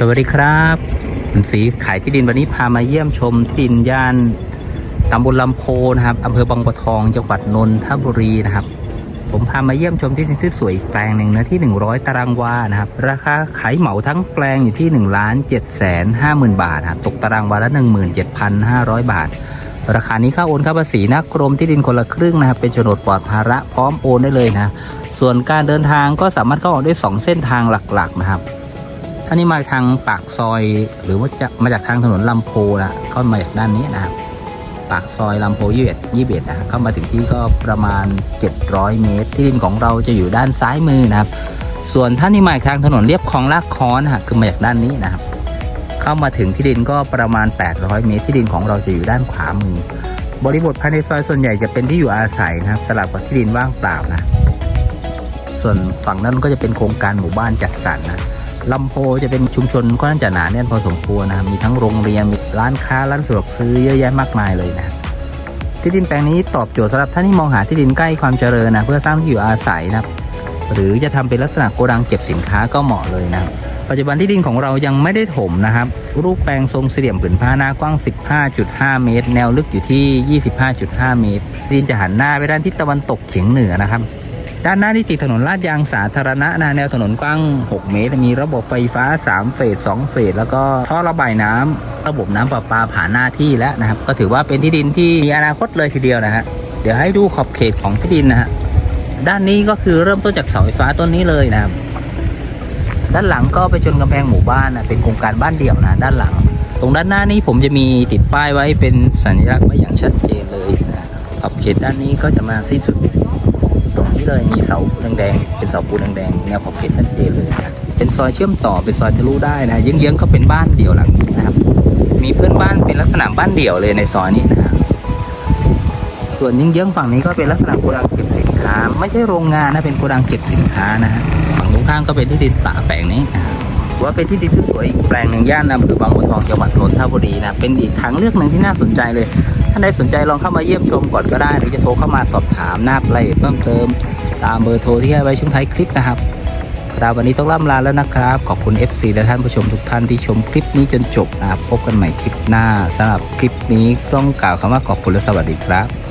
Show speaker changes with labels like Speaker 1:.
Speaker 1: สวัสดีครับผมสีขายที่ดินวันนี้พามาเยี่ยมชมที่ดินย่านตำบลลำโพนะครับอำเภอบางบัวทองจังหวัดนนทบุรีนะครับ ผมพามาเยี่ยมชมที่ดินสวยๆอีกแปลงหนึ่งนะที่ 100 ตารางวานะครับ ราคาขายเหมาทั้งแปลงอยู่ที่1ล้าน7แสน5หมื่นบาทครับตกตารางวาละ 17,500 บาท ราคานี้ค่าโอนค่าภาษีนะกรมที่ดินคนละครึ่งนะครับเป็นโฉนดปลอดภาระพร้อมโอนได้เลยนะส่วนการเดินทางก็สามารถเข้าออกได้ 2 เส้นทางหลักๆนะครับ ถ้านี่มาทางปากซอยหรือว่าจะมาจากทางถนนลำโพนะเข้ามาจากด้านนี้นะครับปากซอยลำโพยี่สิบเอ็ดยี่สิบเอ็ดนะเข้ามาถึงที่ก็ประมาณ 700 เมตร ที่ดินของเราจะอยู่ด้านซ้ายมือนะครับ ส่วนถ้านี่มาทางถนนเรียบคลองลากคอนนะฮะคือมาจากด้านนี้นะครับ เข้ามาถึงที่ดินก็ประมาณ 800 เมตร ที่ดินของเราจะอยู่ด้านขวามือ บริบทภายในซอยส่วนใหญ่จะเป็นที่อยู่อาศัยนะครับ สลับกับที่ดินว่างเปล่านะ ส่วนฝั่งนั้นก็จะเป็นโครงการหมู่บ้านจัดสรรนะ ลำโพจะเป็นชุมชนก็น่าจะหนาแน่นพอสมควรนะครับมีทั้งโรงเรียนมีร้านค้าร้านสะดวกซื้อเยอะแยะมากมายเลยนะที่ดินแปลงนี้ตอบโจทย์สำหรับท่านที่มองหาที่ดินใกล้ความเจริญนะเพื่อสร้างที่อยู่อาศัยนะครับหรือจะทำเป็นลักษณะโกดังเก็บสินค้าก็เหมาะเลยนะครับปัจจุบันที่ดินของเรายังไม่ได้ถมนะครับ รูปแปลงทรงสี่เหลี่ยมผืนผ้าหน้ากว้าง 15.5 เมตร แนวลึกอยู่ที่ 25.5 เมตร ดินจะหันหน้าไปด้านทิศตะวันตกเฉียงเหนือนะครับ ด้านหน้าที่ติดถนนลาดยางสาธารณะนะแนวถนนกว้าง 6 เมตร มีระบบไฟฟ้า 3 เฟส 2 เฟส แล้วก็ท่อระบายน้ำระบบน้ำประปาผ่านหน้าที่แล้วนะครับ ก็ถือว่าเป็นที่ดินที่มีอนาคตเลยทีเดียวนะฮะเดี๋ยวให้ดูขอบเขตของที่ดินนะฮะด้านนี้ก็คือเริ่มต้นจากเสาไฟฟ้าต้นนี้เลยนะครับด้านหลังก็ไปชนกำแพงหมู่บ้านนะเป็นโครงการบ้านเดี่ยวนะด้านหลัง ตรงด้านหน้านี้ผมจะมีติดป้ายไว้เป็นสัญลักษณ์ไว้อย่างชัดเจนเลยนะขอบเขตด้านนี้ก็จะมาสิ้นสุด เลยมีเสาแดงๆเป็นเสาปูนแดงๆแนวขอบเขตชัดเจนเลยนะเป็นซอยเชื่อมต่อเป็นซอยทะลุได้นะเยื้องๆก็เป็นบ้านเดี่ยวหลังนี้นะครับ มีเพื่อนบ้านเป็นลักษณะบ้านเดี่ยวเลยในซอยนี้นะครับส่วนเยื้องๆฝั่งนี้ก็เป็นลักษณะโกดังเก็บสินค้า ไม่ใช่โรงงานนะเป็นโกดังเก็บสินค้านะฮะฝั่งตรงข้างก็เป็นที่ดินป่าแปลงนี้ว่าเป็นที่ดินสวยอีกแปลงหนึ่งย่านอำเภอบางบัวทองจังหวัดนนทบุรีนะเป็นอีกทางเลือกหนึ่งที่น่าสนใจเลยท่านใดสนใจลองเข้ามาเยี่ยมชมก่อนก็ได้ หรือจะโทรเข้ามาสอบถามหน้ารายละเอียเพิ่มเติม ตามเบอร์โทรที่ให้ไว้ช่วงท้ายคลิปนะครับครับวันนี้ต้องล่ำลาแล้วนะครับ ขอบคุณ FC และท่านผู้ชมทุกท่านที่ชมคลิปนี้จนจบนะครับ พบกันใหม่คลิปหน้าสำหรับคลิปนี้ต้องกล่าวคำว่าขอบคุณและสวัสดีครับ